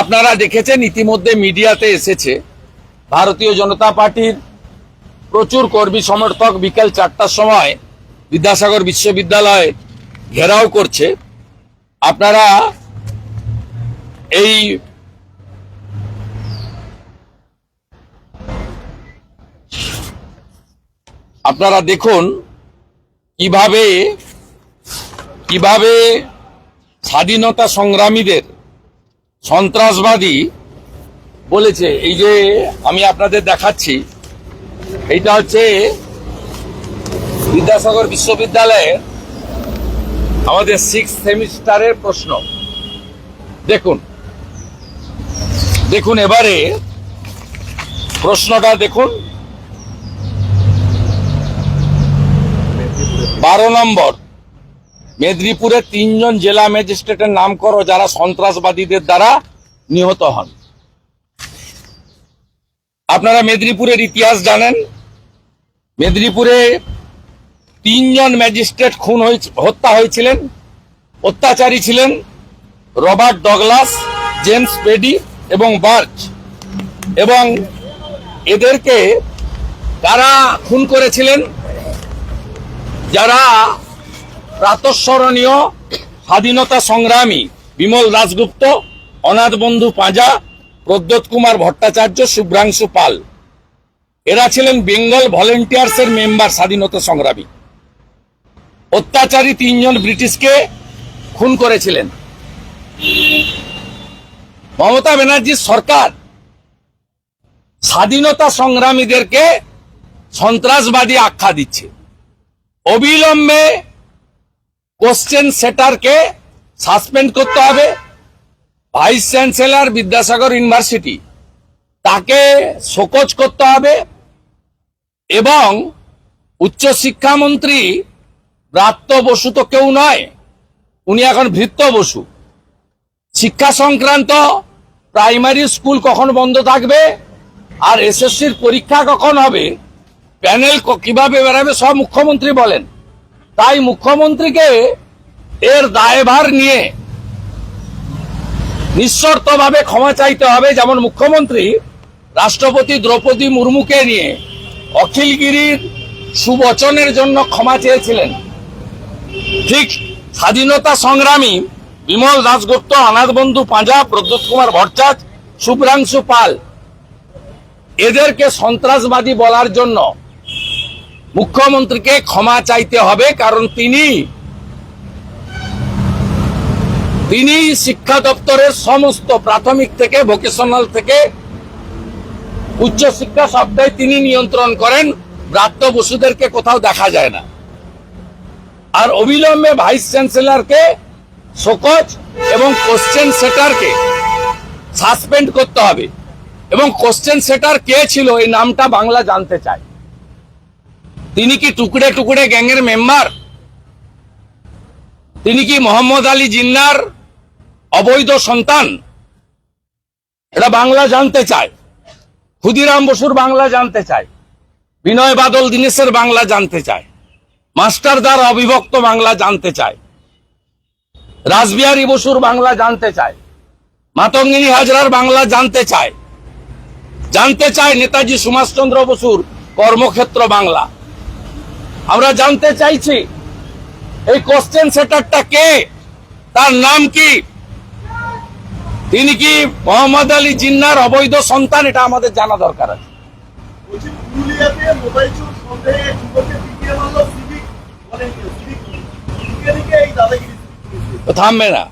আপনারা দেখেছেন ইতিমধ্যে মিডিয়াতে এসেছে, ভারতীয় জনতা পার্টির প্রচুর কর্মী সমর্থক বিকেল চারটার সময় বিদ্যাসাগর বিশ্ববিদ্যালয় ঘেরাও করছে। আপনারা এই আপনারা দেখুন কীভাবে কীভাবে স্বাধীনতা সংগ্রামীদের সন্ত্রাসবাদী বলেছে, এই যে আমি আপনাদের দেখাচ্ছি, এইটা হচ্ছে বিদ্যাসাগর বিশ্ববিদ্যালয়ের আমাদের সিক্স সেমিস্টারের প্রশ্ন। দেখুন দেখুন এবারে, প্রশ্নটা দেখুন। বারো নম্বর মেদিনীপুরে তিনজন জেলা ম্যাজিস্ট্রেটের নাম করো যারা সন্ত্রাসবাদীদের দ্বারা নিহত হন। আপনারা মেদিনীপুরের ইতিহাস জানেন। মেদিনীপুরে তিনজন ম্যাজিস্ট্রেট খুন হত্যা হয়েছিলেন, অত্যাচারী ছিলেন, রবার্ট ডগলাস, জেমস পেডি এবং বার্চ এবং এদেরকে কারা খুন করেছিলেন? যারা প্রাতঃস্মরণীয় স্বাধীনতা সংগ্রামী বিমল দাশগুপ্ত, অনাথ বন্ধু পাঁজা প্রদ্যোৎ কুমার ভট্টাচার্য, শুভ্রাংশু পাল। এরা ছিলেন বেঙ্গল ভলেন্টিয়ার্সের মেম্বার স্বাধীনতা সংগ্রামী। অত্যাচারী তিনজন ব্রিটিশকে খুন করেছিলেন। মমতা ব্যানার্জির সরকার স্বাধীনতা সংগ্রামীদেরকে সন্ত্রাসবাদী আখ্যা দিচ্ছে। অবিলম্বে কোশ্চেন সেটারকে সাসপেন্ড করতে হবে ভাইস চ্যান্সেলর বিদ্যাসাগর ইউনিভার্সিটি তাকে শোকজ করতে হবে এবং উচ্চশিক্ষামন্ত্রী ব্রাত্য বসু তো কেউ নয়, উনি এখন ভৃত্য বসু। শিক্ষা সংক্রান্ত প্রাইমারি স্কুল কখন বন্ধ থাকবে আর এসএসসির পরীক্ষা কখন হবে? প্যানেল কীভাবে বেরাবে? সব মুখ্যমন্ত্রী বলেন। তাই মুখ্যমন্ত্রীকে এর দায়ভার নিয়ে নিঃশর্তভাবে ক্ষমা চাইতে হবে। যেমন মুখ্যমন্ত্রী রাষ্ট্রপতি দ্রৌপদী মুর্মুকে নিয়ে অখিলগিরির সুবচনের জন্য ক্ষমা চেয়েছিলেন। ঠিক স্বাধীনতা সংগ্রামী বিমল দাসগুপ্ত বন্ধু পাঁজা, প্রদ্যোৎ কুমার ভট্টাচ শুভ্রাংশু পাল, এদেরকে সন্ত্রাসবাদী বলার জন্য মুখ্যমন্ত্রীকে ক্ষমা চাইতে হবে, কারণ তিনি তিনি শিক্ষা দপ্তরের সমস্ত প্রাথমিক থেকে ভোকেশনাল থেকে উচ্চ শিক্ষা সবটাই তিনি নিয়ন্ত্রণ করেন। ব্রাত্য বসুদেরকে কোথাও দেখা যায় না। আর অবিলম্বে ভাইস চ্যান্সেলরকে শোকজ এবং কোশ্চেন সেটারকে সাসপেন্ড করতে হবে। এবং কোশ্চেন সেটার কে ছিল, এই নামটা বাংলা জানতে চায়। তিনি কি টুকরে টুকরে গ্যাংয়ের মেম্বার? তিনি কি মোহাম্মদ আলী জিন্নার অবৈধ সন্তান? এটা বাংলা জানতে চায়। ক্ষুদিরাম বসুর বাংলা জানতে চায়। বিনয় বাদল দীনেশের বাংলা জানতে চায়। মাস্টার মাস্টারদার অবিভক্ত বাংলা জানতে চায়। রাসবিহারী বসুর বাংলা জানতে চায়। মাতঙ্গিনী হাজরার বাংলা জানতে চায়। জানতে চায় নেতাজি সুভাষচন্দ্র বসুর কর্মক্ষেত্র বাংলা। আমরা জানতে চাইছি এই কোশ্চেন সেটারটা কে? তার নাম কি? তিনি কি মোহাম্মদ আলী জিন্নার অবৈধ সন্তান? এটা আমাদের জানা দরকার আছে। তো থামবে না।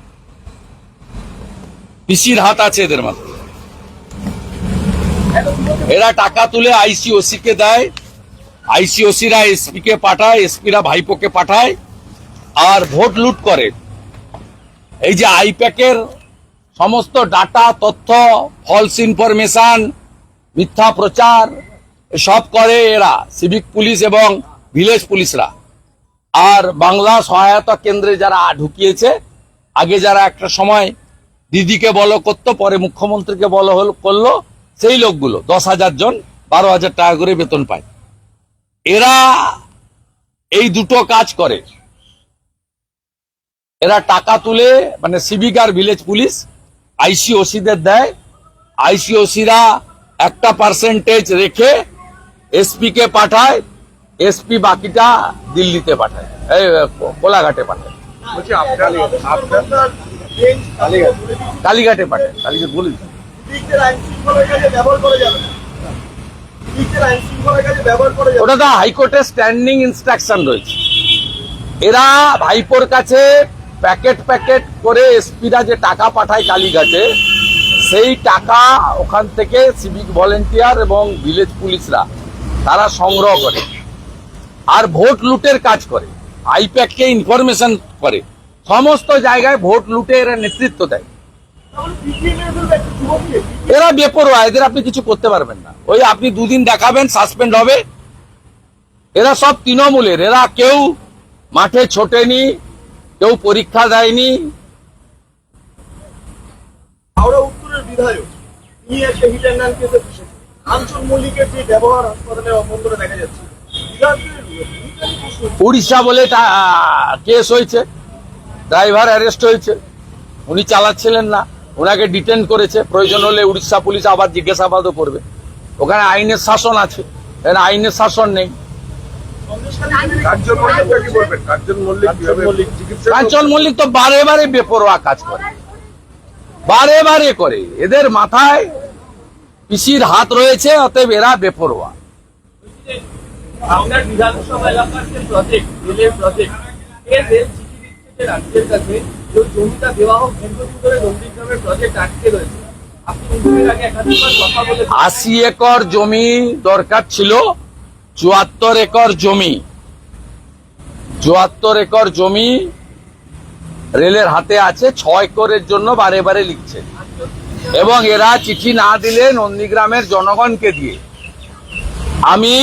পিসির হাত আছে এদের মাথায়। এরা টাকা তুলে আইসিওসি কে দেয়। আইসিওসিরা এসপি কে পাঠায়, এসপিরা ভাইপোকে পাঠায় আর ভোট লুট করে। এই যে আইপ্যাকের সমস্ত ডাটা, তথ্য ফলস ইনফরমেশন মিথ্যা প্রচার সব করে এরা সিভিক পুলিশ এবং ভিলেজ পুলিশরা আর বাংলা সহায়তা কেন্দ্রে যারা ঢুকিয়েছে, আগে যারা একটা সময় দিদিকে বলো করতো, পরে মুখ্যমন্ত্রীকে বলো হল করল, সেই লোকগুলো, দশ হাজার জন, বারো হাজার টাকা করে বেতন পায়। এরা এই দুটো কাজ করে। এরা টাকা তুলে মানে সিভিক আর ভিলেজ পুলিশ আইসিওসিদের দেয়। আইসিওসিরা একটা পার্সেন্টেজ রেখে এসপি কে পাঠায় এসপি বাকিটা দিল্লিতে পাঠায় এই কোলাঘাটে পাঠায়। কালীঘাটে। পাঠায় কালীঘাট বলে। ওটা তো হাইকোর্টের স্ট্যান্ডিং ইনস্ট্রাকশন রয়েছে। এরা ভাইপোর কাছে প্যাকেট প্যাকেট করে এসপিরা যে টাকা পাঠায় কালীঘাটে সেই টাকা ওখান থেকে সিভিক ভলেন্টিয়ার এবং ভিলেজ পুলিশরা তারা সংগ্রহ করে আর ভোট লুটের কাজ করে। আইপ্যাককে ইনফরমেশন করে। সমস্ত জায়গায় ভোট লুটে এরা নেতৃত্ব দেয়। এরা বেপরোয়া এদের আপনি কিছু করতে পারবেন না। ওই আপনি দুদিন দেখাবেন সাসপেন্ড হবে। এরা সব তৃণমূলের এরা কেউ মাঠে ছোটেনি কেউ পরীক্ষা দেয়নি। হাওড়া উত্তরের বিধায়ক তিনি একটা হিট অ্যান্ড রান কেসে কাঞ্চন মল্লিকের যে ব্যবহার হাসপাতালের অভ্যন্তরে দেখা যাচ্ছে বিধায়কের ভূমিকা কি শুনছেন? উড়িষ্যা বলে কেস হয়েছে ড্রাইভার অ্যারেস্ট হয়েছে উনি চালাচ্ছিলেন না। ওনাকে ডিটেন করেছে। প্রয়োজন হলে উড়িষ্যা পুলিশ আবার জিজ্ঞাসাবাদও করবে। ওখানে আইনের শাসন আছে। এখানে আইনের শাসন নেই। কাঞ্চন মল্লিক তো বারে বারে বেপরোয়া কাজ করে। বারে বারে করে। এদের মাথায় পিসির হাত রয়েছে অতএব এরা বেপরোয়া। বিধানসভা এলাকার যে প্রজেক্ট রেলের প্রজেক্ট এই রেল চিঠি দিচ্ছে রাজ্যের কাছে আশি একর জমি দরকার ছিল, চুয়াত্তর একর জমি। চুয়াত্তর একর জমি রেলের হাতে আছে, ছয় একরের জন্য বারে বারে লিখছে। এবং এরা চিঠি না দিলে নন্দীগ্রামের জনগণকে দিয়ে। আমি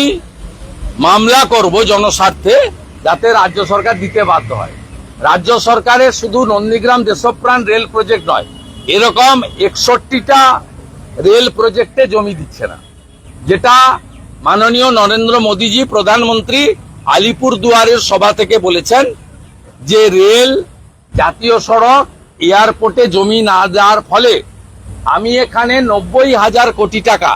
মামলা করব জনস্বার্থে, যাতে রাজ্য সরকার দিতে বাধ্য হয়। রাজ্য সরকারের শুধু নন্দীগ্রাম দেশপ্রাণ রেল প্রজেক্ট নয়, এরকম একষট্টিটা রেল প্রজেক্টে জমি দিচ্ছে না। যেটা মাননীয় নরেন্দ্র মোদীজি প্রধানমন্ত্রী আলিপুর দুয়ারের সভা থেকে বলেছেন যে রেল জাতীয় সড়ক এয়ারপোর্টে জমি না দেওয়ার ফলে আমি এখানে নব্বই হাজার কোটি টাকা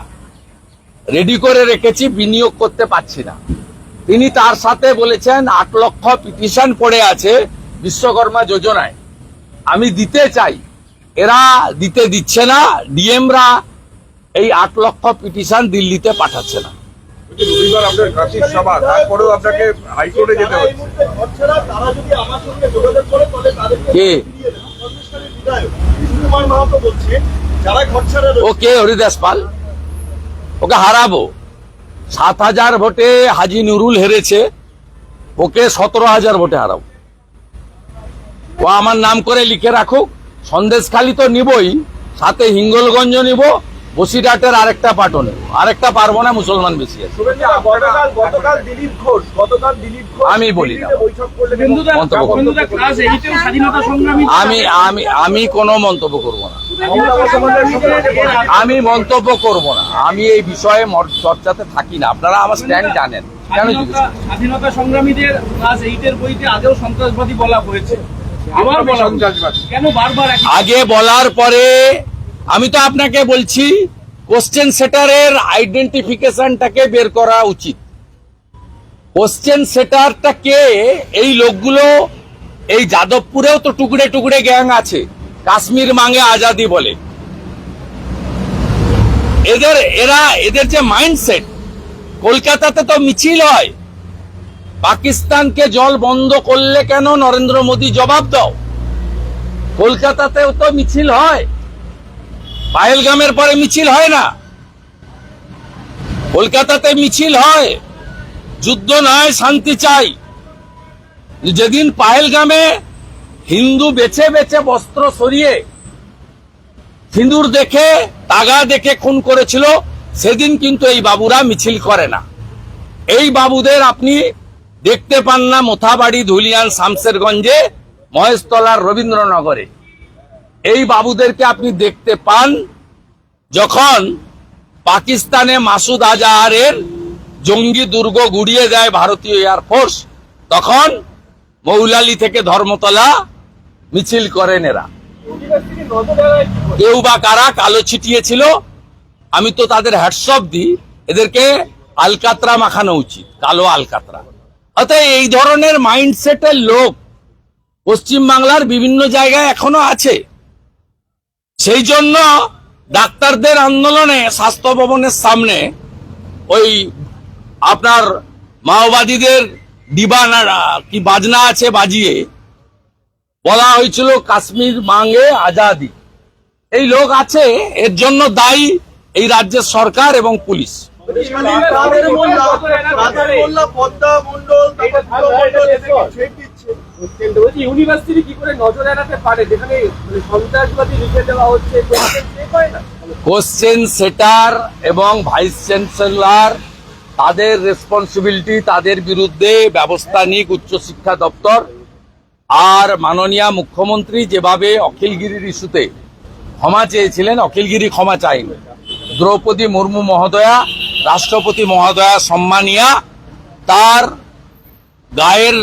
রেডি করে রেখেছি, বিনিয়োগ করতে পারছি না। তিনি তার সাথে বলেছেন, আট লক্ষ পিটিশন পড়ে আছে বিশ্বকর্মা যোজনায়। আমি দিতে চাই। এরা দিতে দিচ্ছে না ডিএমরা এই আট লক্ষ পিটিশন দিল্লিতে পাঠাচ্ছে না। বলছি, রবিবার আপনার কাশির সভা তারপরেও আপনাকে হাইকোর্টে যেতে হচ্ছে। মুহূর্তে ঘর ছাড়া, তারা যদি আমার সঙ্গে যোগাযোগ করে তাহলে তাদেরকে কে? ওকে হরিদাস পাল। ওকে হারাবো। সাত হাজার ভোটে হাজি নুরুল হেরেছে। ওকে সতেরো হাজার ভোটে হারাবো। ও আমার নাম করে লিখে রাখুক। সন্দেশখালি তো নিবই সাথে হিঙ্গলগঞ্জ নিব বসিরহাটের আরেকটা পাটও নেব। আরেকটা পারব না মুসলমান বেশি আছে। আমি বলি না। আমি আমি আমি কোনো মন্তব্য করব না। আমি মন্তব্য করব না। আমি এই বিষয়ে চর্চাতে থাকি না। আপনারা আমার স্ট্যান্ড জানেন। কেন স্বাধীনতা স্বাধীনতা সংগ্রামীদের ক্লাস এইটের বইতে আগেও সন্ত্রাসবাদী বলা হয়েছে। আগে বলার পরে আমি তো আপনাকে বলছি কোশ্চেন সেটারের আইডেন্টিফিকেশনটাকে বের করা উচিত। কোশ্চেন সেটারটা কে? এই লোকগুলো এই যাদবপুরেও তো টুকরে টুকরে গ্যাং আছে কাশ্মীর মাঙ্গে আজাদি বলে। এদের এরা এদের যে মাইন্ডসেট কলকাতাতে তো মিছিল হয়। পাকিস্তানকে জল বন্ধ করলে কেন নরেন্দ্র মোদী জবাব দাও? কলকাতাতেও তো মিছিল হয়। পায়েলগামের পরে মিছিল হয় না। কলকাতাতে মিছিল হয়। যুদ্ধ নয়, শান্তি চাই। যেদিন পায়েলগামে হিন্দু বেছে বেছে বস্ত্র সরিয়ে সিঁদুর দেখে, তাগা দেখে খুন করেছিল, সেদিন কিন্তু এই বাবুরা মিছিল করে না। এই বাবুদের আপনি দেখতে পান না মোথাবাড়ি, ধুলিয়ান শামসেরগঞ্জে মহেশতলার রবীন্দ্রনগরে এই বাবুদেরকে আপনি দেখতে পান যখন পাকিস্তানে মাসুদ আজাহারের জঙ্গি দুর্গ গুড়িয়ে দেয় ভারতীয় এয়ারফোর্স তখন মৌলালি থেকে ধর্মতলা মিছিল করেন এরা? কেউ বা কারা কালো ছিটিয়েছিল, আমি তো তাদের হ্যাটসঅপ দিই এদেরকে আলকাতরা মাখানো উচিত, কালো আলকাতরা অতএব এই ধরনের মাইন্ডসেটের লোক পশ্চিম বাংলার বিভিন্ন জায়গায় এখনও আছে। সেই জন্য ডাক্তারদের আন্দোলনে, স্বাস্থ্য ভবনের সামনে ওই আপনার মাওবাদীদের ডিবানা কি বাজনা আছে বাজিয়ে বলা হয়েছিল কাশ্মীর মাঙ্গে আজাদি। এই লোক আছে, এর জন্য দায়ী এই রাজ্যের সরকার এবং পুলিশ। মানে কোশ্চেন সেটার এবং ভাইস চ্যান্সেলর, তাদের রেসপন্সিবিলিটি তাদের বিরুদ্ধে ব্যবস্থা নিক উচ্চশিক্ষা দপ্তর। আর মাননীয় মুখ্যমন্ত্রী যেভাবে অখিলগিরির ইস্যুতে ক্ষমা চেয়েছিলেন, অখিলগিরি ক্ষমা চাইনি দ্রৌপদী মুর্মু মহোদয়া রাষ্ট্রপতি মহোদয়া সম্মানিয়া তার গায়ের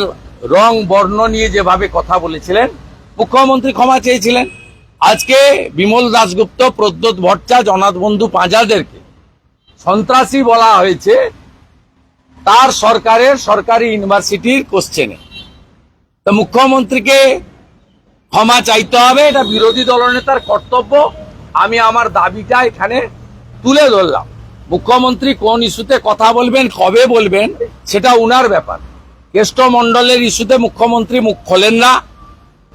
রং, বর্ণ নিয়ে যেভাবে কথা বলেছিলেন, মুখ্যমন্ত্রী ক্ষমা চেয়েছিলেন। আজকে বিমল দাশগুপ্ত, প্রদ্যোৎ ভট্টাচ অনাথ বন্ধু পাঁজাদেরকে সন্ত্রাসী বলা হয়েছে তার সরকারের সরকারি ইউনিভার্সিটির কোশ্চেনে। তো মুখ্যমন্ত্রীকে ক্ষমা চাইতে হবে, এটা বিরোধী দলনেতার কর্তব্য। আমি আমার দাবিটা এখানে তুলে ধরলাম। মুখ্যমন্ত্রী কোন ইস্যুতে কথা বলবেন, কবে বলবেন, সেটা উনার ব্যাপার। কেষ্টমণ্ডলের ইস্যুতে মুখ্যমন্ত্রী মুখ খোলেন না,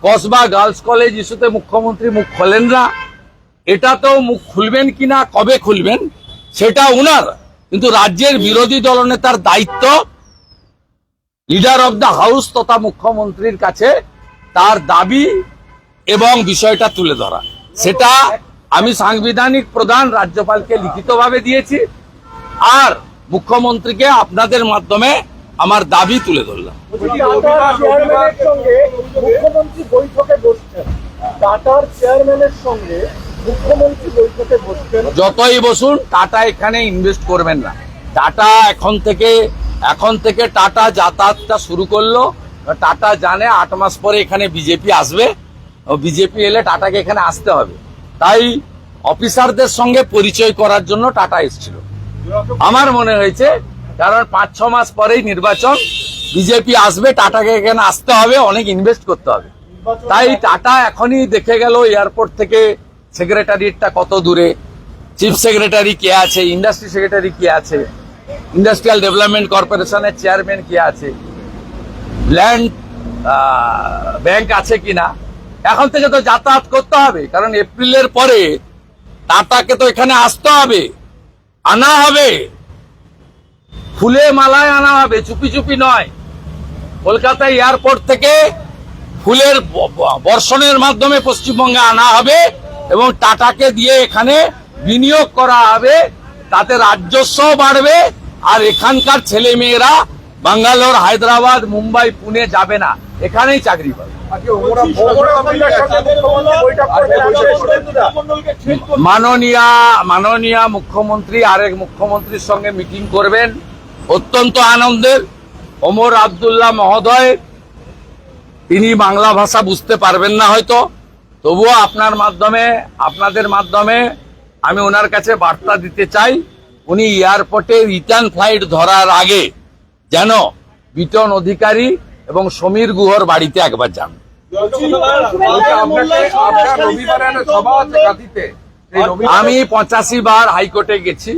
কসবা গার্লস কলেজ ইস্যুতে মুখ্যমন্ত্রী মুখ খোলেন না, এটাতেও মুখ খুলবেন কিনা কবে খুলবেন, সেটা উনার। কিন্তু রাজ্যের বিরোধী দলনেতার দায়িত্ব, লিডার অব দ্য হাউস তথা মুখ্যমন্ত্রীর কাছে তার দাবি এবং বিষয়টা তুলে ধরা। সেটা আমি সাংবিধানিক প্রধান রাজ্যপালকে লিখিতভাবে দিয়েছি আর মুখ্যমন্ত্রীকে আপনাদের মাধ্যমে আমার দাবি তুলে ধরলাম। টাটার চেয়ারম্যানের সঙ্গে মুখ্যমন্ত্রী বৈঠকে বসছেন। টাটার চেয়ারম্যানের সঙ্গে মুখ্যমন্ত্রী বৈঠকে বসছেন। যতই বসুন টাটা এখানে ইনভেস্ট করবেন না। টাটা এখন থেকে এখন থেকে টাটা যাতায়াতটা শুরু করল। টাটা জানে আট মাস পরে এখানে বিজেপি আসবে। বিজেপি এলে টাটাকে এখানে আসতে হবে। তাই অফিসারদের সঙ্গে পরিচয় করার জন্য টাটা এসেছিল। আমার মনে হয়েছে, কারণ পাঁচ, ছ মাস পরেই নির্বাচন, বিজেপি আসবে, টাটাকে এখানে আসতে হবে, অনেক ইনভেস্ট করতে হবে। তাই টাটা এখনই দেখে গেল এয়ারপোর্ট থেকে সেক্রেটারিয়েটটা কত দূরে। চিফ সেক্রেটারি কে আছে, ইন্ডাস্ট্রি সেক্রেটারি কে আছে, ইন্ডাস্ট্রিয়াল ডেভেলপমেন্ট কর্পোরেশনের চেয়ারম্যান কে আছে, ল্যান্ড ব্যাংক আছে কিনা এখন থেকে তো যাতায়াত করতে হবে, কারণ এপ্রিলের পরে টাটাকে তো এখানে আসতে হবে, আনা হবে। ফুলে মালায় আনা হবে, চুপি চুপি নয়। কলকাতা এয়ারপোর্ট থেকে ফুলের বর্ষণের মাধ্যমে পশ্চিমবঙ্গে আনা হবে এবং টাটাকে দিয়ে এখানে বিনিয়োগ করা হবে। তাতে রাজস্ব বাড়বে আর এখানকার ছেলে মেয়েরা বাঙ্গালোর, হায়দ্রাবাদ, মুম্বাই, পুনে যাবে না। এখানেই চাকরি পাবে। মাননীয়া মাননীয়া মুখ্যমন্ত্রী আরেক মুখ্যমন্ত্রীর সঙ্গে মিটিং করবেন। অত্যন্ত আনন্দের। ওমর আবদুল্লাহ মহোদয় তিনি বাংলা ভাষা বুঝতে পারবেন না হয়তো। তবুও আপনার মাধ্যমে আপনাদের মাধ্যমে আমি ওনার কাছে বার্তা দিতে চাই। উনি এয়ারপোর্টে রিটার্ন ফ্লাইট ধরার আগে যেন বিটন অধিকারী এবং সমীর গুহর বাড়িতে একবার যান। আমি পঁচাশি বার হাইকোর্টে গেছি।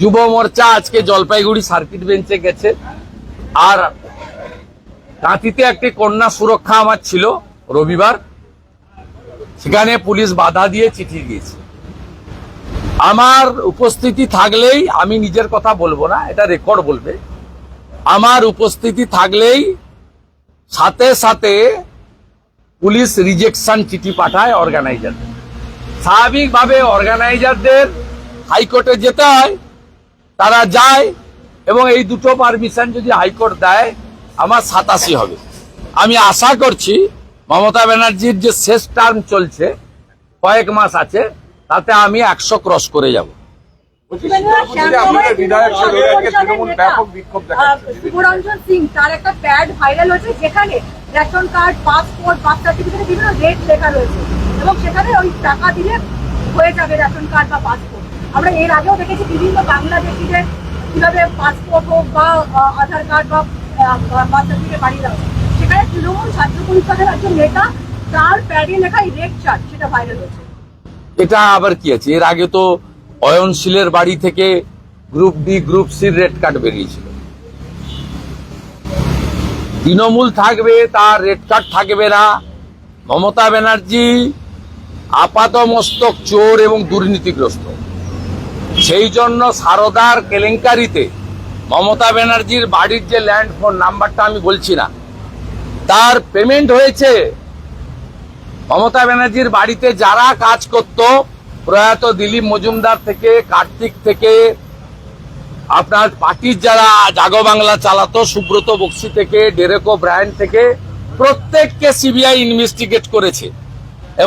যুব মোর্চা আজকে জলপাইগুড়ি সার্কিট বেঞ্চে গেছে। আর কাঁথিতে একটি কন্যা সুরক্ষা আমার ছিল রবিবার। সেখানে পুলিশ বাধা দিয়ে চিঠি দিয়েছে। আমার উপস্থিতি থাকলেই আমি নিজের কথা বলব না, এটা রেকর্ড বলবে। আমার উপস্থিতি থাকলেই সাথে সাথে পুলিশ রিজেকশন চিঠি পাঠায় অর্গানাইজারদের স্বাভাবিকভাবে অর্গানাইজারদের হাইকোর্টে যেতে হয়, তারা যায় এবং এই দুটো পারমিশন যদি হাইকোর্ট দেয়, আমার সাতাশি হবে। আমি আশা করছি মমতা ব্যানার্জির যে শেষ টার্ম চলছে, কয়েক মাস আছে, তাতে আমি একশো ক্রস করে যাব। শুভরঞ্জন সিং তার একটা প্যাড ভাইরাল হয়েছে যেখানে রেশন কার্ড পাসপোর্ট বার্থ সার্টিফিকেটে বিভিন্ন ডেট লেখা রয়েছে। এবং সেখানে ওই টাকা দিলে হয়ে যাবে রেশন কার্ড বা পাসপোর্ট। আমরা এর আগেও দেখেছি বিভিন্ন বাংলাদেশিদের কীভাবে পাসপোর্ট হোক বা আধার কার্ড বা বার্থ সার্টিফিকেট বাড়িয়ে দেওয়া। সেখানে তৃণমূল ছাত্র পরিষদের একজন নেতা তার প্যাডে লেখা রেড চার্ট সেটা ভাইরাল হয়েছে। এটা আবার কি আছে? এর আগে তো অয়নশীলের বাড়ি থেকে গ্রুপ ডি, গ্রুপ সির রেড কার্ড বেরিয়েছিল। তৃণমূল থাকবে, তার রেড কার্ড থাকবে না। মমতা ব্যানার্জি আপাত মস্তক চোর এবং দুর্নীতিগ্রস্ত। সেই জন্য সারদার কেলেঙ্কারিতে মমতা ব্যানার্জির বাড়ির যে ল্যান্ড ফোন নাম্বারটা আমি বলছি না, তার পেমেন্ট হয়েছে। মমতা ব্যানার্জির বাড়িতে যারা কাজ করত প্রয়াত দিলীপ মজুমদার থেকে, কার্তিক থেকে, আপনার পার্টির যারা জাগো বাংলা চালাতো, সুব্রত বক্সি থেকে, ডেরেকো ব্রায়ন থেকে, প্রত্যেককে সিবিআই ইনভেস্টিগেট করেছে।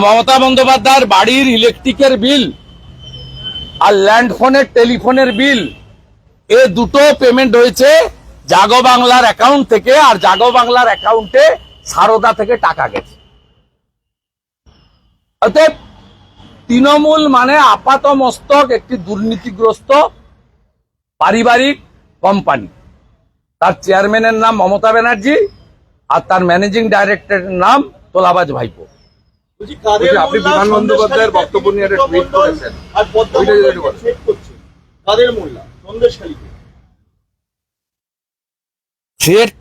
মমতা বন্দ্যোপাধ্যায়ের বাড়ির ইলেকট্রিকের বিল আর ল্যান্ড ফোনের টেলিফোনের বিল এ দুটো পেমেন্ট হয়েছে জাগো বাংলার অ্যাকাউন্ট থেকে আর জাগো বাংলার অ্যাকাউন্টে সারদা থেকে টাকা গেছে। অতএব তৃণমূল মানে আপাত মস্তক একটি দুর্নীতিগ্রস্ত পারিবারিক কোম্পানি তার চেয়ারম্যানের নাম মমতা ব্যানার্জি আর তার ম্যানেজিং ডাইরেক্টরের নাম তোলাবাজ ভাইপো। আপনি বিমান বন্দ্যোপাধ্যায়ের বক্তব্য নিয়ে একটা করেছেন।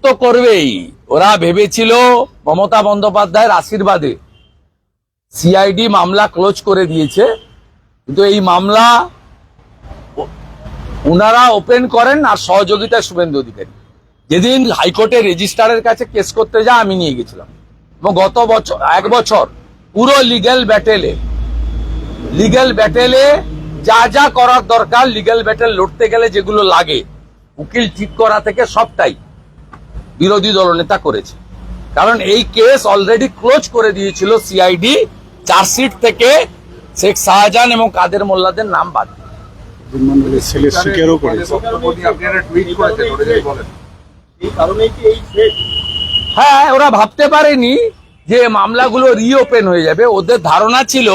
তো করবেই। ওরা ভেবেছিল মমতা বন্দ্যোপাধ্যায়ের আশীর্বাদে। সিআইডি মামলা ক্লোজ করে দিয়েছে। কিন্তু এই মামলা ওনারা ওপেন করেন আর সহযোগিতা শুভেন্দু অধিকারী। যেদিন হাইকোর্টে রেজিস্ট্রারের কাছে কেস করতে যা আমি নিয়ে গেছিলাম। এবং গত বছর, এক বছর পুরো লিগ্যাল ব্যাটেলে লিগ্যাল ব্যাটেলে যা যা করার দরকার লিগ্যাল ব্যাটেল লড়তে গেলে যেগুলো লাগে, উকিল ঠিক করা থেকে সবটাই বিরোধী দলনেতা করেছে। কারণ এই কেস অলরেডি ক্লোজ করে দিয়েছিল সিআইডি চার্জশিট থেকে শেখ শাহজাহান এবং কাদের মোল্লাদের নাম বাদ। ছেলে স্বীকারও করেছে। হ্যাঁ ওরা ভাবতে পারেনি যে মামলাগুলো রিওপেন হয়ে যাবে। ওদের ধারণা ছিল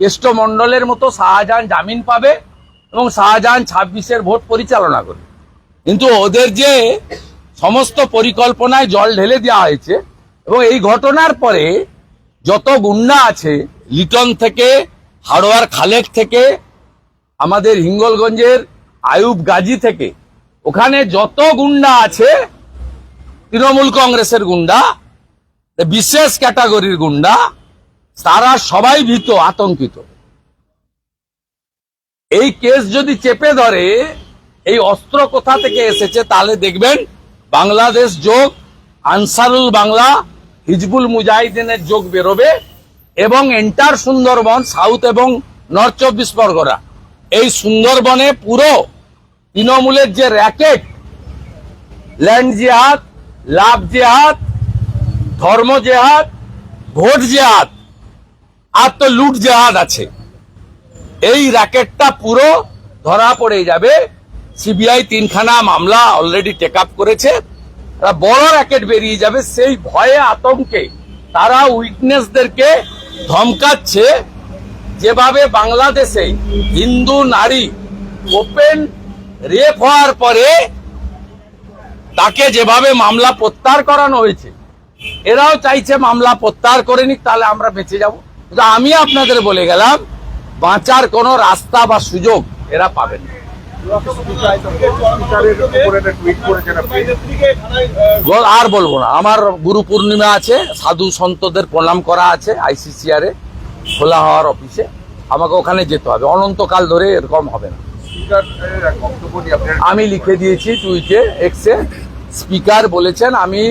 কেষ্টমণ্ডলের মতো শাহজাহান জামিন পাবে এবং শাহজাহান ছাব্বিশের ভোট পরিচালনা করবে। কিন্তু ওদের যে সমস্ত পরিকল্পনায় জল ঢেলে দেওয়া হয়েছে এবং এই ঘটনার পরে যত গুন্ডা আছে, লিটন থেকে হাড়োয়ার খালেক থেকে, আমাদের হিঙ্গলগঞ্জের আয়ুব গাজী থেকে, ওখানে যত গুন্ডা আছে, তৃণমূল কংগ্রেসের গুন্ডা বিশেষ ক্যাটাগরির গুন্ডা, তারা সবাই ভীত, আতঙ্কিত। এই কেস যদি চেপে ধরে, এই অস্ত্র কোথা থেকে এসেছে তাহলে দেখবেন, বাংলাদেশ যোগ, আনসারুল বাংলা হিজবুল মুজাহিদিনের যোগ বেরোবে এবং এন্টার সুন্দরবন, সাউথ এবং নর্থ চব্বিশ পরগনা। এই সুন্দরবনে পুরো তৃণমূলের যে র্যাকেট, ল্যান্ড জেহাদ, লাভ জেহাদ, ধর্ম জেহাদ, ভোট জেহাদ, আর তো লুট জেহাদ আছে। এই র্যাকেটটা পুরো ধরা পড়ে যাবে। সিবিআই তিনখানা মামলা অলরেডি টেক আপ করেছে। একটা বড় র্যাকেট বেরিয়ে যাবে সেই ভয়ে আতঙ্কে তারা উইটনেসদেরকে ধমকাচ্ছে যেভাবে বাংলাদেশে হিন্দু নারী ওপেন রেপ হওয়ার পরে তাকে যেভাবে মামলা প্রত্যাহার করানো হয়েছে, এরাও চাইছে মামলা প্রত্যাহার করে নিক, তাহলে আমরা বেঁচে যাব আমি আপনাদের বলে গেলাম, বাঁচার কোনো রাস্তা বা সুযোগ এরা পাবেন না। আর বলব না। আমার গুরু পূর্ণিমা আছে, সাধু সন্তদের প্রণাম করা আছে আইসিসিআর খোলা হওয়ার অফিসে। আমাকে ওখানে যেতে হবে। অনন্তকাল ধরে এরকম হবে না। আমি লিখে দিয়েছি টুইটে, এক্সে, স্পিকার বলেছেন, আমি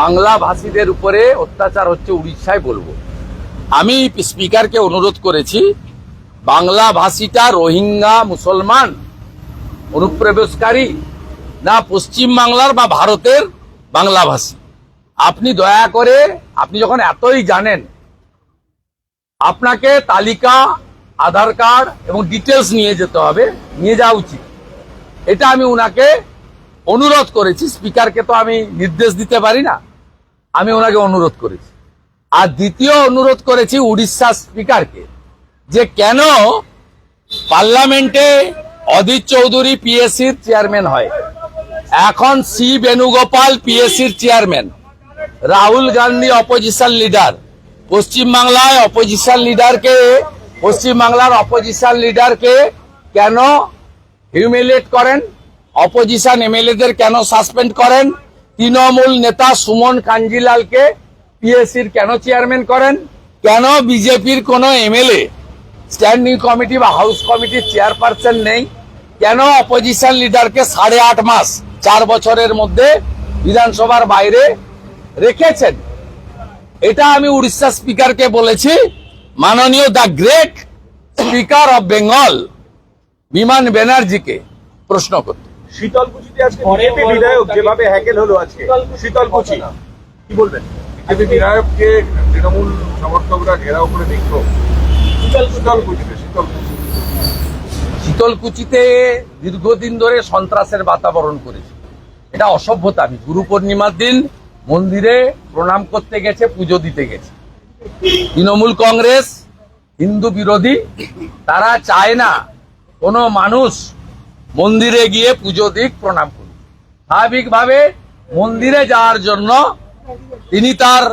বাংলা ভাষীদের উপরে অত্যাচার হচ্ছে উড়িষ্যায় বলব। আমি স্পিকারকে অনুরোধ করেছি বাংলা ভাষীটা রোহিঙ্গা মুসলমান অনুপ্রবেশকারী না পশ্চিম বাংলার বা ভারতের বাংলা ভাষী আপনি দয়া করে, আপনি যখন এতই জানেন, আপনাকে তালিকা, আধার কার্ড এবং ডিটেলস নিয়ে যেতে হবে, নিয়ে যাওয়া উচিত। এটা আমি উনাকে অনুরোধ করেছি, স্পিকারকে তো আমি নির্দেশ দিতে পারি না, আমি ওনাকে অনুরোধ করেছি। আর দ্বিতীয় অনুরোধ করেছি উড়িষ্যা স্পিকারকে যে কেন পার্লামেন্টে অধীর চৌধুরী পিএসসির চেয়ারম্যান হয়। এখন C Venugopal পিএসসির chairman. Rahul Gandhi opposition leader পশ্চিমবাংলায় অপোজিশন লিডারকে পশ্চিমবাংলার অপোজিশন লিডারকে কেন হিউমিলেট করেন? অপোজিশন এমএলএদের কেন সাসপেন্ড করেন? তৃণমূল নেতা সুমন কাঞ্জিলালকে পিএসসির কেন চেয়ারম্যান করেন? কেন বিজেপির কোনো এমএলএ স্ট্যান্ডিং কমিটি বা হাউস কমিটির চেয়ারপারসন নেই? কেন অপোজিশন লিডারকে সাড়ে আট মাস চার বছরের মধ্যে বিধানসভার বাইরে রেখেছেন? এটা আমি উড়িষ্যা স্পিকারকে বলেছি। মাননীয় the great speaker of Bengal Biman ব্যানার্জিকে প্রশ্ন করতে। শীতলকুচিতে আজকে বিজেপি বিধায়ক যেভাবে হ্যাকেল হলো আজকে শীতলকুচি। কি বলবেন? বিজেপি বিধায়ককে তৃণমূল সমর্থকরা ঘেরাও করে দেখল। শীতলকুচিতে শীতলকুচি। শীতলকুচিতে দীর্ঘদিন ধরে সন্ত্রাসের বাতাবরণ করেছে। এটা অসভ্যতা। আমি গুরু পূর্ণিমার দিন মন্দিরে প্রণাম করতে গেছে, পুজো দিতে গেছে। তৃণমূল কংগ্রেস, হিন্দু বিরোধী, তারা চায় না কোনো মানুষ মন্দিরে গিয়ে পুজো দিক, প্রণাম করুক। স্বাভাবিকভাবে মন্দিরে যাওয়ার জন্য তিনি তার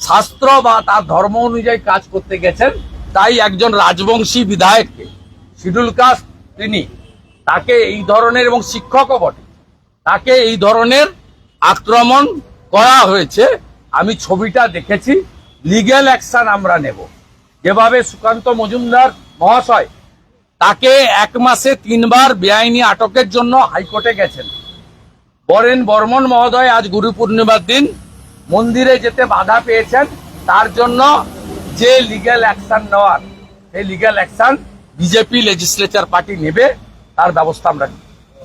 শাস্ত্র বা তার ধর্ম অনুযায়ী কাজ করতে গেছেন। তাই একজন রাজবংশী বিধায়ককে শিডিউল কাস্ট তিনি, তাকে এই ধরনের এবং শিক্ষকও বটে। তাকে এই ধরনের আক্রমণ করা হয়েছে। আমি ছবিটা দেখেছি লিগ্যাল অ্যাকশন আমরা নেব। যেভাবে সুকান্ত মজুমদার মহাশয় তাকে এক মাসে তিনবার বেআইনি আটকের জন্য হাইকোর্টে গেছেন। বরেন বর্মন মহোদয় আজ গুরু পূর্ণিমার দিন, মন্দিরে যেতে বাধা পেয়েছেন, তার জন্য যে লিগ্যাল অ্যাকশন নেওয়ার, সেই legal action BJP legislature party নেবে তার ব্যবস্থা আমরা নিই।